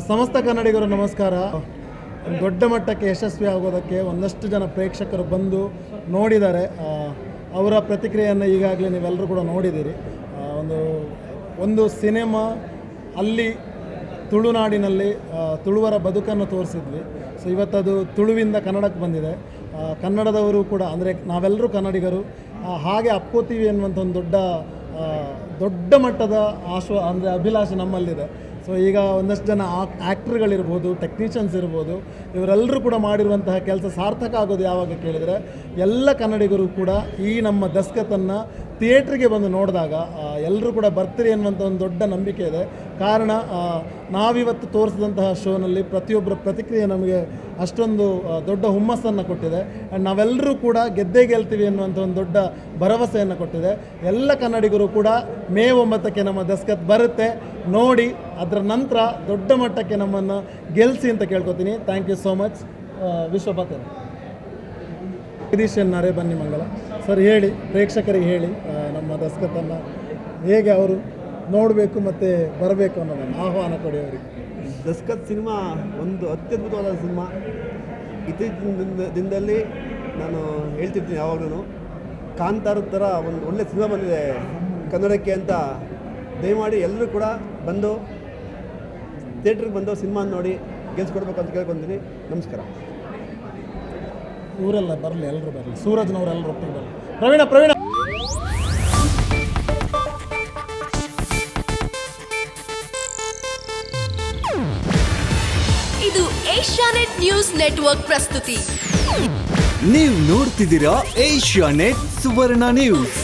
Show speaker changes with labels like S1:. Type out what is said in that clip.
S1: ಸಮಸ್ತ ಕನ್ನಡಿಗರು ನಮಸ್ಕಾರ. ದೊಡ್ಡ ಮಟ್ಟಕ್ಕೆ ಯಶಸ್ವಿ ಆಗೋದಕ್ಕೆ ಒಂದಷ್ಟು ಜನ ಪ್ರೇಕ್ಷಕರು ಬಂದು ನೋಡಿದ್ದಾರೆ. ಅವರ ಪ್ರತಿಕ್ರಿಯೆಯನ್ನು ಈಗಾಗಲೇ ನೀವೆಲ್ಲರೂ ಕೂಡ ನೋಡಿದ್ದೀರಿ. ಒಂದು ಒಂದು ಸಿನಿಮಾ ಅಲ್ಲಿ ತುಳುನಾಡಿನಲ್ಲಿ ತುಳುವರ ಬದುಕನ್ನು ತೋರಿಸಿದ್ವಿ. ಸೊ, ಇವತ್ತದು ತುಳುವಿಂದ ಕನ್ನಡಕ್ಕೆ ಬಂದಿದೆ. ಕನ್ನಡದವರು ಕೂಡ, ಅಂದರೆ ನಾವೆಲ್ಲರೂ ಕನ್ನಡಿಗರು ಹಾಗೆ ಅಪ್ಕೋತೀವಿ ಅನ್ನುವಂಥ ಒಂದು ದೊಡ್ಡ ದೊಡ್ಡ ಮಟ್ಟದ ಆಶ್ವ, ಅಂದರೆ ಅಭಿಲಾಷೆ ನಮ್ಮಲ್ಲಿದೆ. ಸೊ ಈಗ ಒಂದಷ್ಟು ಜನ ಆ್ಯಕ್ಟ್ರ್ಗಳಿರ್ಬೋದು ಟೆಕ್ನಿಷಿಯನ್ಸ್ ಇರ್ಬೋದು, ಇವರೆಲ್ಲರೂ ಕೂಡ ಮಾಡಿರುವಂತಹ ಕೆಲಸ ಸಾರ್ಥಕ ಆಗೋದು ಯಾವಾಗ ಕೇಳಿದರೆ, ಎಲ್ಲ ಕನ್ನಡಿಗರು ಕೂಡ ಈ ನಮ್ಮ ದಸ್ಕತನ್ನು ಥಿಯೇಟ್ರಿಗೆ ಬಂದು ನೋಡಿದಾಗ ಎಲ್ಲರೂ ಕೂಡ ಬರ್ತೀರಿ ಅನ್ನುವಂಥ ಒಂದು ದೊಡ್ಡ ನಂಬಿಕೆ ಇದೆ. ಕಾರಣ ನಾವಿವತ್ತು ತೋರಿಸಿದಂತಹ ಶೋನಲ್ಲಿ ಪ್ರತಿಯೊಬ್ಬರ ಪ್ರತಿಕ್ರಿಯೆ ನಮಗೆ ಅಷ್ಟೊಂದು ದೊಡ್ಡ ಹುಮ್ಮಸ್ಸನ್ನು ಕೊಟ್ಟಿದೆ. ಆ್ಯಂಡ್ ನಾವೆಲ್ಲರೂ ಕೂಡ ಗೆದ್ದೇ ಗೆಲ್ತೀವಿ ಅನ್ನುವಂಥ ಒಂದು ದೊಡ್ಡ ಭರವಸೆಯನ್ನು ಕೊಟ್ಟಿದೆ. ಎಲ್ಲ ಕನ್ನಡಿಗರು ಕೂಡ ಮೇ ಒಂಬತ್ತಕ್ಕೆ ನಮ್ಮ ದಸ್ಕತ್ ಬರುತ್ತೆ. ನೋಡಿ, ಅದರ ನಂತರ ದೊಡ್ಡ ಮಟ್ಟಕ್ಕೆ ನಮ್ಮನ್ನು ಗೆಲ್ಲಿಸಿ ಅಂತ ಕೇಳ್ಕೊತೀನಿ. Thank you so much Vishwapati Jagadish ಎನ್ನಾರೆ ಬನ್ನಿ ಮಂಗಲ. ಸರ್ ಹೇಳಿ, ಪ್ರೇಕ್ಷಕರಿಗೆ ಹೇಳಿ ನಮ್ಮ ದಸ್ಕತ್ತನ್ನು ಹೇಗೆ ಅವರು ನೋಡಬೇಕು ಮತ್ತು ಬರಬೇಕು ಅನ್ನೋದನ್ನು ಆಹ್ವಾನ ಕೊಡಿ ಅವರಿಗೆ.
S2: ದಸ್ಕತ್ ಸಿನಿಮಾ ಒಂದು ಅತ್ಯದ್ಭುತವಾದ ಸಿನಿಮಾ. ಇತ್ತೀಚಿನ ದಿನ- ದಿನದಲ್ಲಿ ನಾನು ಹೇಳ್ತಿರ್ತೀನಿ ಯಾವಾಗಲೂ ಕಾಂತಾರದ ಥರ ಒಂದು ಒಳ್ಳೆ ಸಿನಿಮಾ ಬಂದಿದೆ ಕನ್ನಡಕ್ಕೆ ಅಂತ. ದಯಮಾಡಿ ಎಲ್ಲರೂ ಕೂಡ ಬಂದು, ಥಿಯೇಟ್ರಿಗೆ ಬಂದು ಸಿನಿಮಾ ನೋಡಿ ಗೆಲ್ಸ್ಕೊಡ್ಬೇಕು ಅಂತ ಕೇಳ್ಕೊಂತೀನಿ. ನಮಸ್ಕಾರ.
S1: ಇವರೆಲ್ಲ ಬರಲಿ ಎಲ್ಲರೂ ಬರಲಿ. ಸೂರಜ್ನವರೆಲ್ಲರೂ ಒಟ್ಟಿಗೆ ಬರಲಿ. ಪ್ರವೀಣ ಪ್ರವೀಣ.
S3: ಇದು ಏಷ್ಯಾನೆಟ್ ನ್ಯೂಸ್ ನೆಟ್ವರ್ಕ್ ಪ್ರಸ್ತುತಿ.
S4: ನೀವು ನೋಡ್ತಿದ್ದೀರಾ ಏಷ್ಯಾ ನೆಟ್ ಸುವರ್ಣ ನ್ಯೂಸ್.